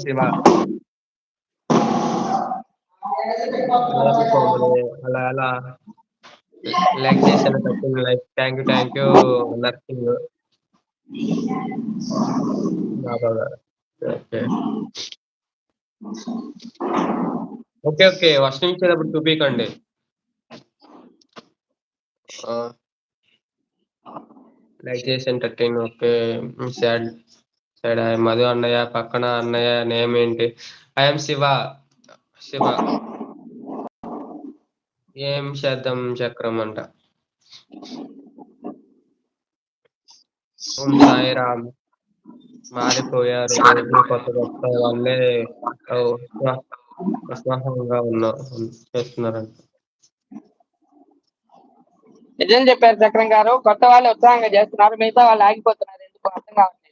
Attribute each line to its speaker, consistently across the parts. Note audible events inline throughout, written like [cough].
Speaker 1: శివ అలా కోమలి అలా అలా లైక్ చేశాను తప్పింది like thank you thank you Narsing Baba garu okay okay okay నుంచి వచ్చేటప్పుడు చూపించండి లైక్ చేసి entertain okay sad sad Madhu అన్నయ్య పక్కన అన్నయ్య నేమ్ ఏంటి? ఐఎమ్ శివ. శివ. ఏం చేద్దాం చక్రం అంట? ఓం సాయిరామ్ మారిపోయారు కొత్త కొత్త వాళ్ళే. ఉత్సాహంగా చేస్తున్నారంట.
Speaker 2: నిజం చెప్పారు చక్రం గారు. కొత్త వాళ్ళు ఉత్సాహంగా చేస్తున్నారు. మిగతా వాళ్ళు ఆగిపోతున్నారు. ఎందుకు అర్థం కావాలి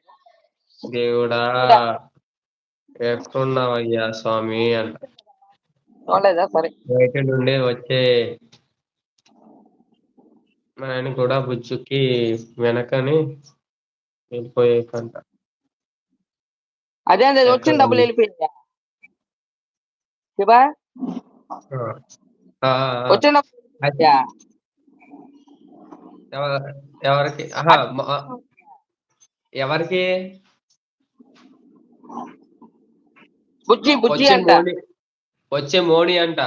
Speaker 1: దేవుడా ఎక్కడున్నావయ్యా స్వామి అంట.
Speaker 2: సరే.
Speaker 1: బయట నుండి వచ్చే మా ఆయన కూడా బుజ్జుకి వెనకని వెళ్ళిపోయే కంట.
Speaker 2: అదే అదే వచ్చిన డబ్బులు వెళ్ళిపోయిందా శివా? వచ్చిన
Speaker 1: ఎవరికి ఎవరికి?
Speaker 2: బుజ్జి బుజ్జి అంట.
Speaker 1: వచ్చే మోడీ అంట.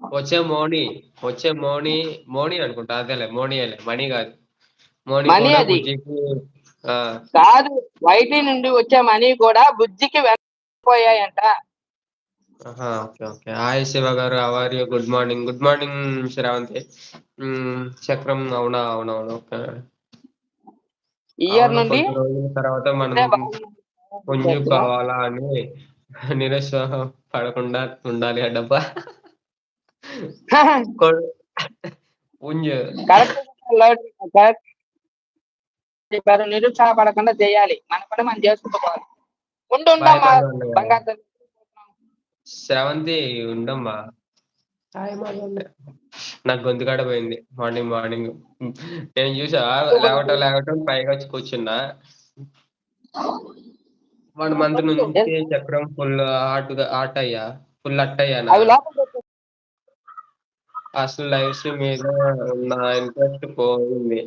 Speaker 1: వచ్చే మోడీ వచ్చే మోడీ మోడీ అనుకుంటా అదేలే మోడీ అలే మణి కాదు.
Speaker 2: మణి అది. కాదు వైటీ నుండి వచ్చే మనీ కూడా బుజ్జికి వెళ్ళిపోయాయంట.
Speaker 1: ఆహా, okay okay. Hi Shiva garu how are you? Good morning good morning Shravanthi. చక్రం అవునా అవునవును ఓకే.
Speaker 2: ఇయర్ నుండి
Speaker 1: తర్వాత మనం. [laughs] పుంజు కావాలా అని నిరుత్సాహ పడకుండా ఉండాలి అడ్డబ్బా కొ- పుంజు.
Speaker 2: చెప్పారు నిరుత్సాహపడకుండా చేయాలి. మన పని మనం చేసుకోవాలి ఉండు.
Speaker 1: శ్రావంతి ఉండమ్మా. నాకు గొంతుకాడ పోయింది. Morning morning. నేను చూసా లేవటం లేవటం పైగా వచ్చి కూర్చున్నా. వన్ మంత్ నుంచి చక్రం ఫుల్ హాట్ హాట్ అయ్యా. ఫుల్ అట్ అయ్యా. అసలు లైఫ్ మీద ఉన్న ఇంట్రెస్ట్ పోయింది.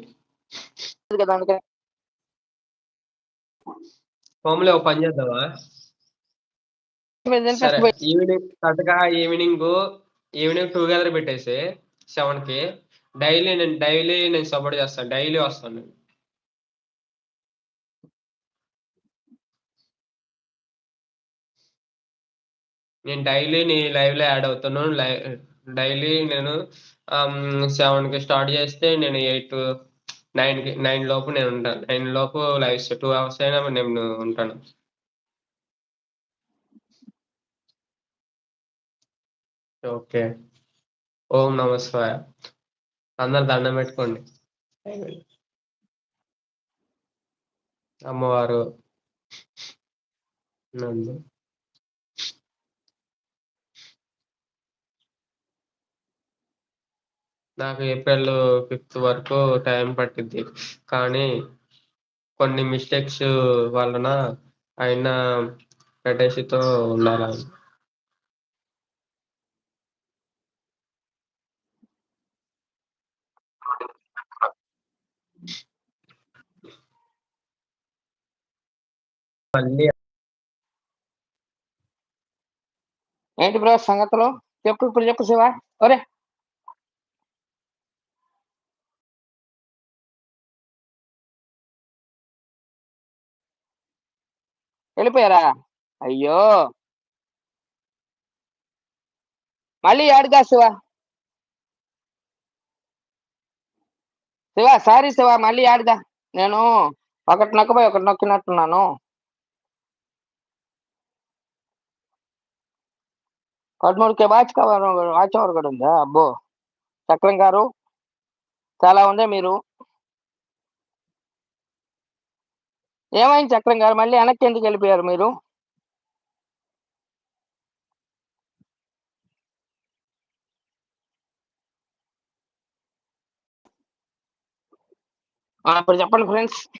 Speaker 1: ఒక పని చేద్దామా? ఈవినింగ్ కరెక్ట్గా ఈవినింగ్ ఈవినింగ్ టుగెదర్ పెట్టేసి సెవెన్కి డైలీ నేను డైలీ నేను సపోర్ట్ చేస్తాను. డైలీ వస్తాను నేను. నేను డైలీ నీ లైవ్లో యాడ్ అవుతాను లైవ్ డైలీ నేను సెవెన్కి స్టార్ట్ చేస్తే నేను ఎయిట్ నైన్కి నైన్ లోపు నేను ఉంటాను నైన్ లోపు లైవ్ టూ అవర్స్ అయినా నేను ఉంటాను. ఓకే. ఓం నమ అందరు దండం పెట్టుకోండి. అమ్మవారు. నందు. నాకు ఏప్రిల్ ఫిఫ్త్ వరకు టైం పట్టింది కానీ కొన్ని మిస్టేక్స్ వలన అయినా పెట్టేసితో ఉండాలి? మళ్ళీ
Speaker 2: ఏంటి బ్రో సంగతులు? చెప్పు ఇప్పుడు చెప్పు శివ. ఒరే వెళ్ళిపోయారా? అయ్యో! మళ్ళీ ఆడుగా శివ. శివ సారీ శివ మళ్ళీ ఆడుదా నేను ఒకటి నొక్కపోయి ఒకటి నొక్కినట్టున్నాను. పదమూడుకే వాచ్ కవర్ వాచ్ కవర్ కూడా ఉందా? అబ్బో! చక్రం గారు చాలా ఉందే మీరు? ఏమైంది చక్రం గారు? మళ్ళీ వెనక్కి ఎందుకు వెళ్ళిపోయారు మీరు? ఇప్పుడు చెప్పండి ఫ్రెండ్స్.